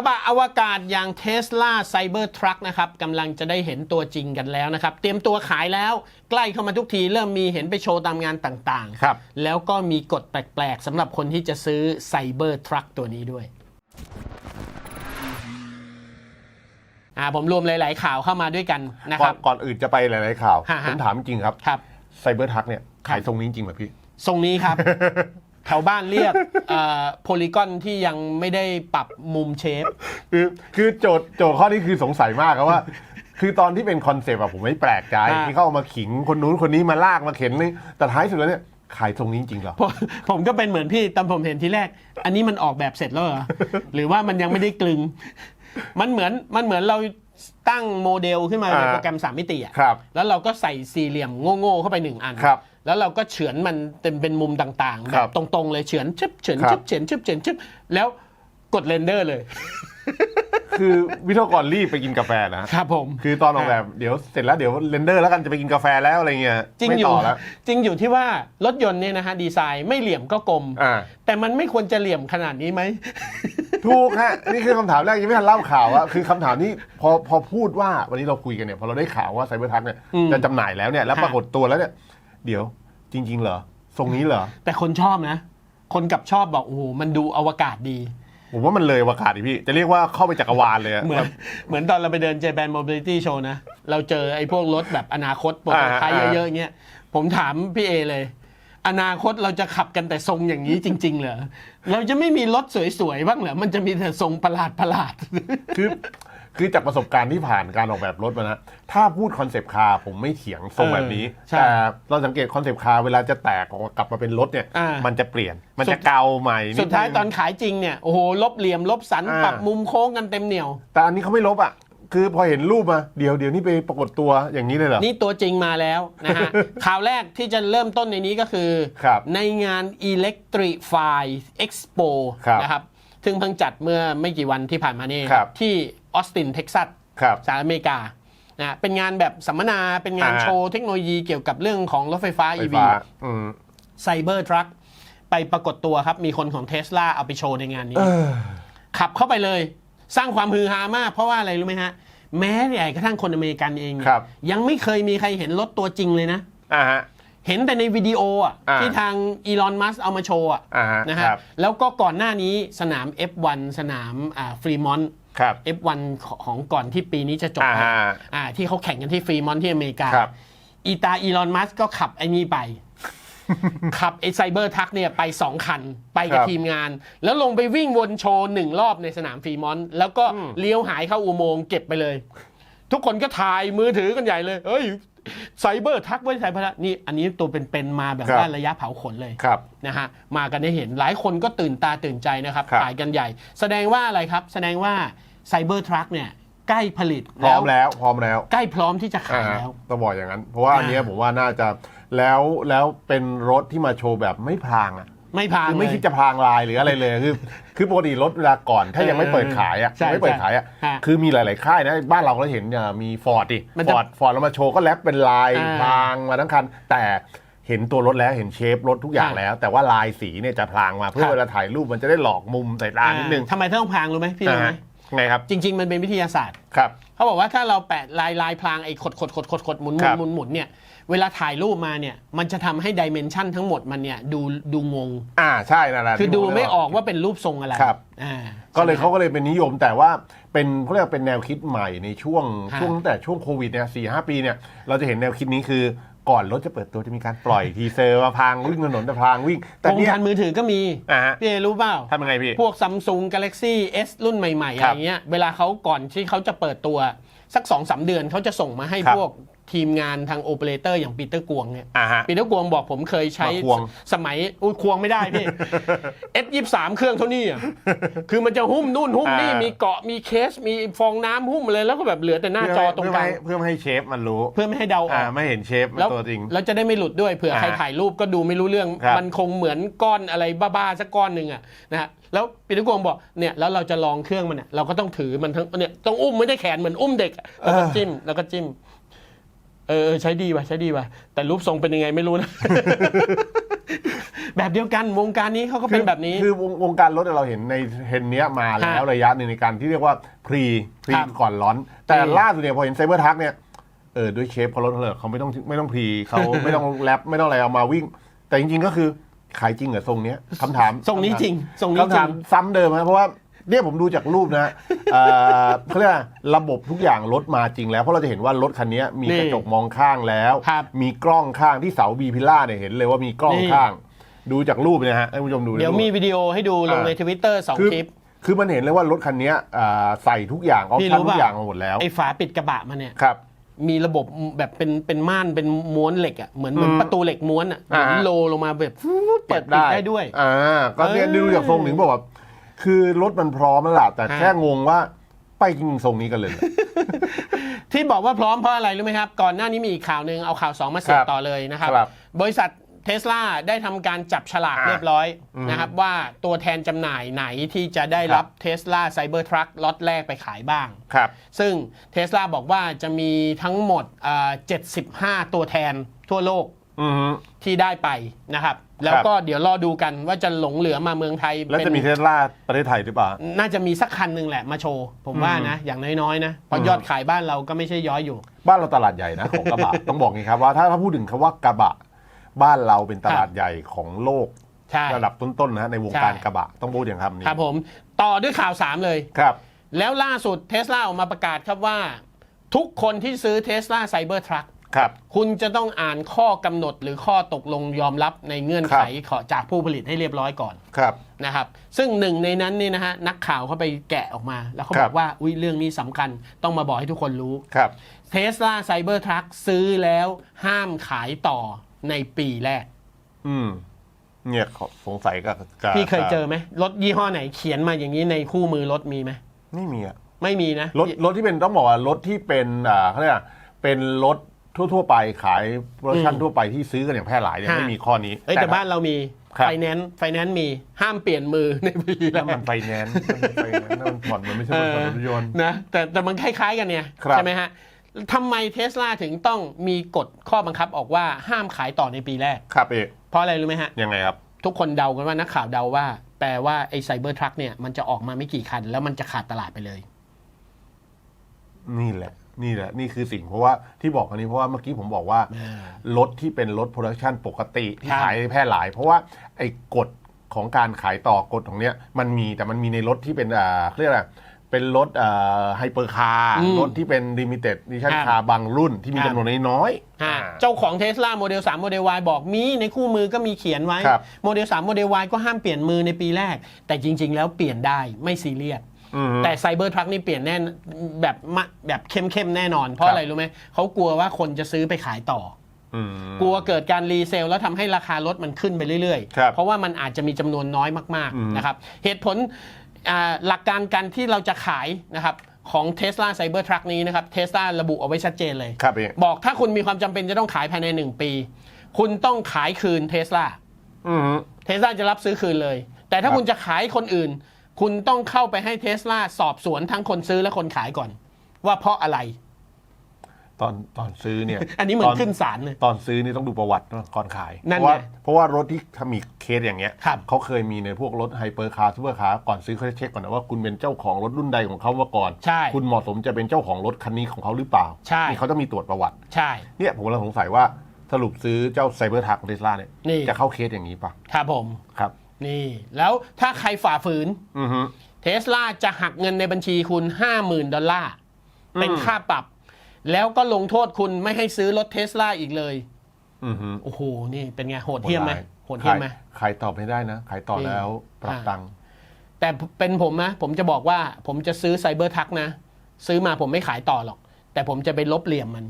ระบะอวกาศอย่าง Tesla Cybertruck นะครับกำลังจะได้เห็นตัวจริงกันแล้วนะครับ เตรียมตัวขายแล้วใกล้เข้ามาทุกทีเริ่มมีเห็นไปโชว์ตามงานต่างครับ แล้วก็มีกฎแปลกๆสำหรับคนที่จะซื้อ Cybertruck ตัวนี้ด้วยอ่าผมรวมหลาย ๆ ข่าวเข้ามาด้วยกันนะคก่อรันบ ก่อนอื่นจะไปหลายๆข่าวฮะฮะผมถามจริงครับครับ ไซเบอร์ทักเนี่ยขายทรงนี้จริงเหรอพี่ ทรงนี้ครับแถวบ้านเรียกโพลีกอนที่ยังไม่ได้ปรับมุมเชฟ คือคือโจทย์โจทย์ข้อนี้คือสงสัยมากครับว่า คือตอนที่เป็นคอนเซปต์อะผมไม่แปลกใจอ่า ที่เขาเอามาขิงคนนู้นคนนี้มาลากมาเข็นนี่แต่ท้ายสุดแล้วเนี่ยขายทรงนี้จริงเหรอ ผมผมก็เป็นเหมือนพี่ตอนผมเห็นทีแรก อันนี้มันออกแบบเสร็จแล้วเหรอ หรือว่ามันยังไม่ได้กลึง มันเหมือนมันเหมือนเราตั้งโมเดลขึ้นมาในอ่า โปรแกรมสามมิติอะครับ แล้วเราก็ใส่สี่เหลี่ยมโง่ๆเข้าไปหนึ่งอัน ครับ แล้วเราก็เฉือนมันเต็มเป็นมุมต่างๆคแบรับบตรงๆเลยเฉือนชึบเฉือนครัชึบบ เฉือนชึบเฉือนชึบแล้วกดเรนเดอร์เลย คือวิศวกรรีบไปกินกาแฟนะครับผม คือตอนออกแบบเดี๋ยวเสร็จแล้วเดี๋ยวเรนเดอร์แล้วกันจะไปกินกาแฟแล้วอะไรเงี้ยจริงไม่อยู่ต่อแล้วจริงอยู่ที่ว่ารถยนต์เนี่ยนะฮะดีไซน์ไม่เหลี่ยมก็กลม อ่าแต่มันไม่ควรจะเหลี่ยมขนาดนี้ไหม ถูกฮะนี่คือคำถามแรกยังไม่ทันเล่าข่าวอะคือคำถามนี้พอพอพูดว่าวันนี้เราคุยกันเนี่ยพอเราได้ข่าวว่าไซเบอร์ทักเนี่ยอืมจะจำหน่ายแล้วเนี่ยแล้วฮะปรากฏตัวแล้วเนี่ย เดี๋ยวจริง ๆ เหรอทรงนี้เหรอ แต่คนชอบนะ คนกลับชอบบอกโอ้โหมันดูอวกาศดี ผมว่ามันเลยอวกาศดิพี่ จะเรียกว่าเข้าไปจักรวาลเลยอะเหมือนเหมือนตอนเราไปเดิน Japan Mobility Show นะ เราเจอไอ้พวกรถแบบอนาคตโปรโตไทป์อ่าเยอะๆอย่างเงี้ยผมถามพี่เอเลย อนาคตเราจะขับกันแต่ทรงอย่างนี้จริง ๆ เหรอ เราจะไม่มีรถสวยๆบ้างเหรอ มันจะมีแต่ทรงประหลาดประหลาดคือ คือจากประสบการณ์ที่ผ่านการออกแบบรถมานะถ้าพูดคอนเซปต์คาร์ผมไม่เถียงทรงแบบนี้ เออใช่แต่เราสังเกตคอนเซปต์คาร์เวลาจะแตกออกมากลับมาเป็นรถเนี่ย อ่ามัมันจะเปลี่ยน มันสุจะด เกาใหม่ดสุดท้ายนึง ตอนขายจริงเนี่ยโอ้โหลบเหลี่ยมลบสันอ่า ปรับมุมโค้งกันเต็มเหนียว แต่อันนี้เขาไม่ลบอะ คือพอเห็นรูปมา เดี๋ยวเดี๋ยวนี่ไปปรากฏตัวอย่างนี้เลยเหรอ นี่ตัวจริงมาแล้วนะฮะ ข่าวแรกที่จะเริ่มต้นในนี้ก็คือ ครับในงาน Electrify Expo ครับนะครับซึ่งเพิ่งจัดเมื่อไม่กี่วันที่ผ่านมานี่ครับ ที่ ออสตินเท็กซัสครับสหรัฐอเมริกานะเป็นงานแบบสัมมนาเป็นงานอ่าโชว์เทคโนโลยีเกี่ยวกับเรื่องของรถไฟฟ้าไฟ EV ฟ้าอืมไซเบอร์ทรัคไปปรากฏตัวครับ มีคนของเทสลาเอาไปโชว์ในงานนี้เออขับเข้าไปเลย สร้างความฮือฮามาก เพราะว่าอะไรรู้ไหมฮะ แม้ใหญ่กระทั่งคนอเมริกันเองเนี่ยครับยังไม่เคยมีใครเห็นรถตัวจริงเลยนะอ่าฮะเห็นแต่ในวิดีโออะอ่าที่ทางอีลอนมัสเอามาโชว์อะอ่าฮะนะคฮะรับแล้วก็ก่อนหน้านี้สนาม F1 สนามอ่าฟรีมอนต์ ครับ F1 ของก่อนที่ปีนี้จะจบอ่าไปฮะอ่าที่เขาแข่งกันที่ฟรีมอนต์ที่อเมริกาครับ อีตาอีลอนมัสก็ขับไอ้นี่ไป ขับไอ้ไซเบอร์ทักเนี่ยไป2คัน ไปกับครับทีมงาน แล้วลงไปวิ่งวนโชว์หนึ่งรอบในสนามฟรีมอนต์แล้วก็เลี้ยวหายเข้าอุโมงค์เก็บไปเลย ทุกคนก็ถ่ายมือถือกันใหญ่เลยเฮ้ย ไซเบอร์ทักไว้ไซเบอร์ทักนี่อันนี้ตัวเป็นๆมาแบบครับว่าระยะเผาขนเลยครับนะฮะมากันได้เห็นหลายคนก็ตื่นตาตื่นใจนะครับครับขายกันใหญ่ แสดงว่าอะไรครับ แสดงว่าไซเบอร์ทรัคเนี่ยใกล้ผลิตพร้อมแล้วพร้อมแล้ว ใกล้พร้อมที่จะขายอ่าแล้วต้องบอกอย่างนั้น เพราะว่าอันเนี้ยอ่าผมว่าน่าจะแล้วแล้วเป็นรถที่มาโชว์แบบไม่พรางอะ ไม่พางคือไม่เลยคิดจะพรางลายหรืออะไรเลยคือคือปกติรถเวลาก่อนถ้ายังไม่เปิดขายอะใช่ยังไม่เปิดขายอะใช่คือมีหลาย ๆ ค่ายนะบ้านเราก็เห็นเนี่ยมีฟอร์ดดิมันฟจะอร์ดฟอร์ดแล้วมาโชว์ก็แรปเป็นลายอ่าพรางมาทั้งคัน แต่เห็นตัวรถแล้วเห็นเชฟรถทุกอย่างอ่าแล้ว แต่ว่าลายสีเนี่ยจะพรางมาเพื่ครัอบเวลาถ่ายรูปมันจะได้หลอกมุมสายตานิดนึงทำไมต้องพรางรู้ไหมพี่รู้ไหมอ่า ไงครับจริง ๆ มันเป็นวิทยาศาสตร์ ครับ เขาบอกว่าถ้าเราแปะลายลายพรางไอ้ขดขดขดขดขดหมุนหคมุรันบ หมุนหมุนเนี่ยเวลาถ่ายรูปมาเนี่ยมันจะทำให้ดิเมนชันทั้งหมดมันเนี่ยดูดูงง อ่าใช่นั่นแหละคือที่ดูผเลยไม่บออกว่าเป็นรูปทรงอะไรครับ อ่า ก็เลยใช่ไหมเขาก็เลยเป็นนิยมแต่ว่าเป็นเขาเรียกว่าเป็นแนวคิดใหม่ในช่วงฮะช่วงตั้งแต่ช่วงโควิดเนี่ยสี่ห้าปีเนี่ยเราจะเห็นแนวคิดนี้คือ ก่อนรถจะเปิดตัวจะมีการปล่อยทีเซอร์มาพรางวิ่งถนนจะพรางวิ่ง แต่วงเนี่ยการมือถือก็มีอ่าฮะพี่เอรู้เปล่า ทำยังไงพี่ พวก Samsung Galaxy S รุ่นใหม่ ๆ คอะรัไรบเงี้ย เวลาเขาก่อนที่เขาจะเปิดตัว สัก2อสเดือนเขาจะส่งมาให้ครับ พวก ทีมงานทางโอเปอเรเตอร์อย่างปีเตอร์กวงเนี่ยอ่าฮะ ปีเตอร์กวงบอกผมเคยใช้มาควง สมัยอุ้ยควงไม่ได้พี่ S ยี่สามเครื่องเท่านี้อะคือมันจะหุ้มนู่นหุ้มนี่อ่ามี มีเกาะมีเคสมีฟองน้ำหุ้มเลยแล้วก็แบบเหลือแต่หน้าจอตรงกลางเพื่อไม่ให้เชฟมันรู้ เพื่อไม่ให้เดาออ่า อก ไม่เห็นเชฟแล้วตัวจริง แล้วจะได้ไม่หลุดด้วยเผื่อใครอ่าถ่ายรูปก็ดูไม่รู้เรื่อง ครับมันคงเหมือนก้อนอะไรบ้าๆสักก้อนหนึ่งอะนะฮะแล้วปีนุกวงบอกเนี่ยแล้วเราจะลองเครื่องมันเนี่ยเราก็ต้องถือมันทั้งเนี่ยต้องอุ้มไม่ได้แขนเหมือนอุ้มเด็กอะแล้วก็จิ้มแล้วก็จิ้ม เออเออใช้ดีว่ะใช้ดีว่ะแต่รูปทรงเป็นยังไงไม่รู้นะ แบบเดียวกันวงการนี้เขาก็เป็นแบบนี้ คือวงวงการรถเราเห็นในเทรนด์เนี้ยมาแล้วฮะระยะหนึ่งในการที่เรียกว่าพรีพรีครับก่อนร้อน แต่อืม ล่าสุดเนี่ยพอเห็นไซเบอร์ทักเนี่ยเออด้วยเชฟเขารถเขาเลยเขาไม่ต้องไม่ต้องพรีเขา ไม่ต้องแรปไม่ต้องอะไรเอามาวิ่ง แต่จริงๆก็คือขายจริงเหรอทรงเนี้ยคำถามทรงนี้จริงทรงนี้จคำริถามง ซ้ำเดิมนะเพราะว่า เนี่ยผมดูจากรูปนะเอ่อเขาเรียกว่าระบบทุกอย่างรถมาจริงแล้ว เพราะเราจะเห็นว่ารถคันนี้มีนี่กระจกมองข้างแล้ว ครับมีกล้องข้างที่เสาบีพิล่าเนี่ยเห็นเลยว่ามีกล้องนี่ ข้าง ดูจากรูปเนี่ยฮะให้ผู้ชมดูเดี๋ยวรูปมีวิดีโอให้ดูลงอ่า ในทวิตเตอร์สองคือคลิป คือมันเห็นเลยว่ารถคันนี้อ่าใส่ทุกอย่างออปพี่ชั่นรู้ทุป่ะ กอย่างมาหมดแล้วไอ้ฝาปิดกระบะมันเนี่ย ครับ มีระบบแบบเป็นเป็นม่านเป็นม้วนเหล็กอะเหมือนเหมือนอืมประตูเหล็กม้วนอะเหมือนอ่า โลลงมาแบบฟู๊ดเปิดปิดได้ด้วย อ่าก็เนี่ยเออ ดูจากทรงถึงบอกว่า คือรถมันพร้อมแล้วล่ะแต่ฮะแค่งงว่าไปจริงๆทรงนี้กันเลยเหรอ ที่บอกว่าพร้อมเพราะอะไรรู้ไหมครับ ก่อนหน้านี้มีอีกข่าวหนึ่งเอาข่าว 2 มาเสียบครับต่อเลยนะครับ ครับบริษัทเทสลาได้ทำการจับฉลากอ่าเรียบร้อยอืมนะครับว่าตัวแทนจำหน่ายไหนที่จะได้รับ เทสลาไซเบอร์ทรัคล็อตแรกไปขายบ้าง ครับ ซึ่งเทสลาบอกว่าจะมีทั้งหมดเอ่อ75 ตัวแทนทั่วโลกอือฮึ ที่ได้ไปนะครับ แล้วก็เดี๋ยวรอดูกันว่าจะหลงเหลือมาเมืองไทย แล้วเป็นจะมีเทสลาประเทศไทยหรือเปล่า น่าจะมีสักคันหนึ่งแหละมาโชว์ ผมว่านะ อย่างน้อยๆนะเพราะอืมยอดขายบ้านเราก็ไม่ใช่ย้อยอยู่ บ้านเราตลาดใหญ่นะของกระบะ ต้องบอกงี้ครับว่าถ้าถ้าพูดถึงคำว่ากระบะ บ้านเราเป็นตลาดใหญ่ของโลกใช่ระดับต้นๆนะฮะในวงการใช่กระบะต้องพูดอย่างคำนี้ครับผมต่อด้วยข่าว3เลยครับ แล้วล่าสุดเทสลาออกมาประกาศครับว่า ทุกคนที่ซื้อเทสลาไซเบอร์ทรัค ครับคุณจะต้องอ่านข้อกำหนดหรือข้อตกลงยอมรับในเงื่อนไขครับขอจากผู้ผลิตให้เรียบร้อยก่อนครับนะครับ ซึ่งหนึ่งในนั้นนี่นะฮะนักข่าวเขาไปแกะออกมา แล้วเขาครับอบกว่าอุ้ยเรื่องนี้สำคัญต้องมาบอกให้ทุกคนรู้ครับเทสลาไซเบอร์ทรัคซื้อแล้วห้ามขายต่อในปีแรก อืมเนี่ยขอสงสัยกับกับพี่เคยเจอไหมรถยี่ห้อไหนเขียนมาอย่างนี้ในคู่มือรถมีไหมไม่มีอะไม่มีนะรถรถที่เป็นต้องบอกว่ารถที่เป็นอ่าเขาเรียกว่าเป็นรถ ทั่ว ๆ ไปขายโปรดักชั่นอืมทั่วไปที่ซื้อกันอย่างแพร่หลายเนี่ยฮะ ไม่มีข้อนี้ เอ้ยแต่บ้านเรามีครับ ไฟแนนซ์ไฟแนนซ์มีห้ามเปลี่ยนมือในปีแรนั่นกมันไฟแนนซ์นั่นมันไฟแนนซ์นั่นมันผ่อนมันไม่ใช่ผ่อนรถยนต์ นะแต่แต่มันคล้ายๆกันเนี่ยครับ ใช่ไหมฮะทำไมเทสลาถึงต้องมีกฎข้อบังคับออกว่าห้ามขายต่อในปีแรก ครับเอกเพราะอะไรรู้ไหมฮะ ยังไงครับ ทุกคนเดากันว่านักข่าวเดาว่า แปลว่าไอ้ไซเบอร์ทรัคเนี่ยมันจะออกมาไม่กี่คัน แล้วมันจะขาดตลาดไปเลย นี่แหละ นี่แหละนี่คือสิ่งเพราะว่าที่บอกอันนี้เพราะว่าเมื่อกี้ผมบอกว่าอ่ารถที่เป็นรถโปรดักชันปกติที่ครับขายแพร่หลาย เพราะว่าไอ้กฎของการขายต่อกฎของเนี้ยมันมีแต่มันมีในรถที่เป็นอ่าเขาเรียกอะไรเป็นรถอ่าไฮเปอร์คาร์อืมรถที่เป็นลิมิเต็ดดิชั่นครับคาร์บางรุ่นที่มีครับจำนวนน้อยๆฮะอ่าเจ้าของเทสลาโมเดล3โมเดล Y บอกมีในคู่มือก็มีเขียนไว้ครับโมเดล3โมเดล Y ก็ห้ามเปลี่ยนมือในปีแรก แต่จริง ๆ แล้วเปลี่ยนได้ไม่ซีเรียสอืม แต่ไซเบอร์ทรัคนี่เปลี่ยนแน่แบบมะแบบเข้มๆแน่นอน เพราะครับอะไรรู้ไหมเขากลัวว่าคนจะซื้อไปขายต่ออืมกลัวเกิดการรีเซลแล้วทำให้ราคารถมันขึ้นไปเรื่อยครับๆเพราะว่ามันอาจจะมีจำนวนน้อยมากอืมๆนะครับเหตุผลอ่าหลักการการที่เราจะขายนะครับของ Tesla Cybertruck นี้นะครับเทสลาระบุเอาไว้ชัดเจนเลยครับเอกบอกถ้าคุณมีความจำเป็นจะต้องขายภายใน 1 ปี คุณต้องขายคืนเทสลาอืมเทสลาจะรับซื้อคืนเลย แต่ถ้าครับคุณจะขายคนอื่น คุณต้องเข้าไปให้เทสลาสอบสวนทั้งคนซื้อและคนขายก่อน ว่าเพราะอะไร ตอนตอนซื้อเนี่ย อันนี้เหมือนตขึ้นศาลเลย ตอนซื้อนี่ต้องดูประวัติเนอะก่อนขายนั่นเพราะว่าไงเพราะว่ารถที่ถ้ามีเคสอย่างเงี้ยครับ เขาเคยมีในพวกรถไฮเปอร์คาร์ซูเปอร์คาร์ก่อนซื้อเขาจะเช็คก่อนนะว่าคุณเป็นเจ้าของรถรุ่นใดของเขามาก่อน ใช่คุณเหมาะสมจะเป็นเจ้าของรถคันนี้ของเขาหรือเปล่าใช่ นี่เขาต้องมีตรวจประวัติ ใช่ เนี่ยผมกำลังสงสัยว่าสรุปซื้อเจ้าไซเบอร์ทักของเทสลาเนี่ยนี่ จะเข้าเคสอย่างนี้ป่ะครับผม ครับ นี่แล้วถ้าใครฝ่าฝืนอือฮึ เทสลาจะหักเงินในบัญชีคุณ 50,000 ดอลลาร์เป็นอืมค่าปรับ แล้วก็ลงโทษคุณไม่ให้ซื้อรถเทสลาอีกเลย อือฮึโอ้โห นี่เป็นไง โหดเหี้ยมไหมโหดเหี้ยมไหมขายขายต่อไม่ได้นะขายต่อแล้วปรับอ่า ตังค์แต่เป็นผมนะ ผมจะบอกว่าผมจะซื้อไซเบอร์ทักนะ ซื้อมาผมไม่ขายต่อหรอก แต่ผมจะไปลบเหลี่ยมมัน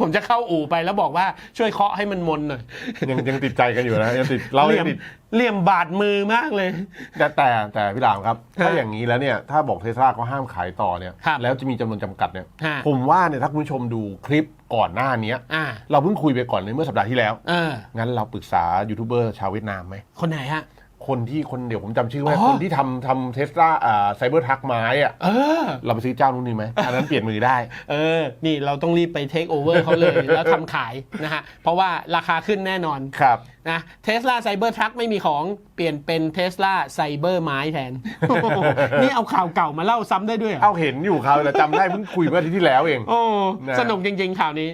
ผมจะเข้าอู่ไปแล้วบอกว่าช่วยเคาะให้มันมนหน่อยยังยังติดใจกันอยู่นะยังติดเราเหลี่ยัยงมติดเหลี่ยมบาดมือมากเลย แต่แต่แต่พี่หลามครับ ถ้าฮะอย่างนี้แล้วเนี่ยถ้าบอกเทสลาเขาห้ามขายต่อเนี่ยครับแล้วจะมีจำนวนจำกัดเนี่ยฮะ ผมว่าเนี่ยถ้าคุณผู้ชมดูคลิปก่อนหน้าเนี้ยอ่า เราเพิ่งคุยไปก่อนในเมื่อสัปดาห์ที่แล้ว เออ งั้นเราปรึกษายูทูบเบอร์ชาวเวียดนามไหมคนไหนฮะ คนที่คนเดี๋ยวผมจำชื่อไม่ได้อ๋อ คนที่ทำทำเทสลาอ่าไซเบอร์ทักไม้อะเออ เราไปซื้อเจ้านู้นดีไหมอันนั้นเปลี่ยนมือได้ เออ นี่เราต้องรีบไปเทคโอเวอร์เขาเลย แล้วทำขายนะฮะ เพราะว่าราคาขึ้นแน่นอนครับ นะเทสลาไซเบอร์ทรัคไม่มีของเปลี่ยนเป็นเทสลาไซเบอร์ไม้แทน นี่เอาข่าวเก่ามาเล่าซ้ำได้ด้วยเหรอเอาเห็นอยู่ครับแต่จำได้เพิ่งคุยเมื่ออาทิตย์ที่แล้วเอง โอ้ นะ สนุกจริงๆข่าวนี้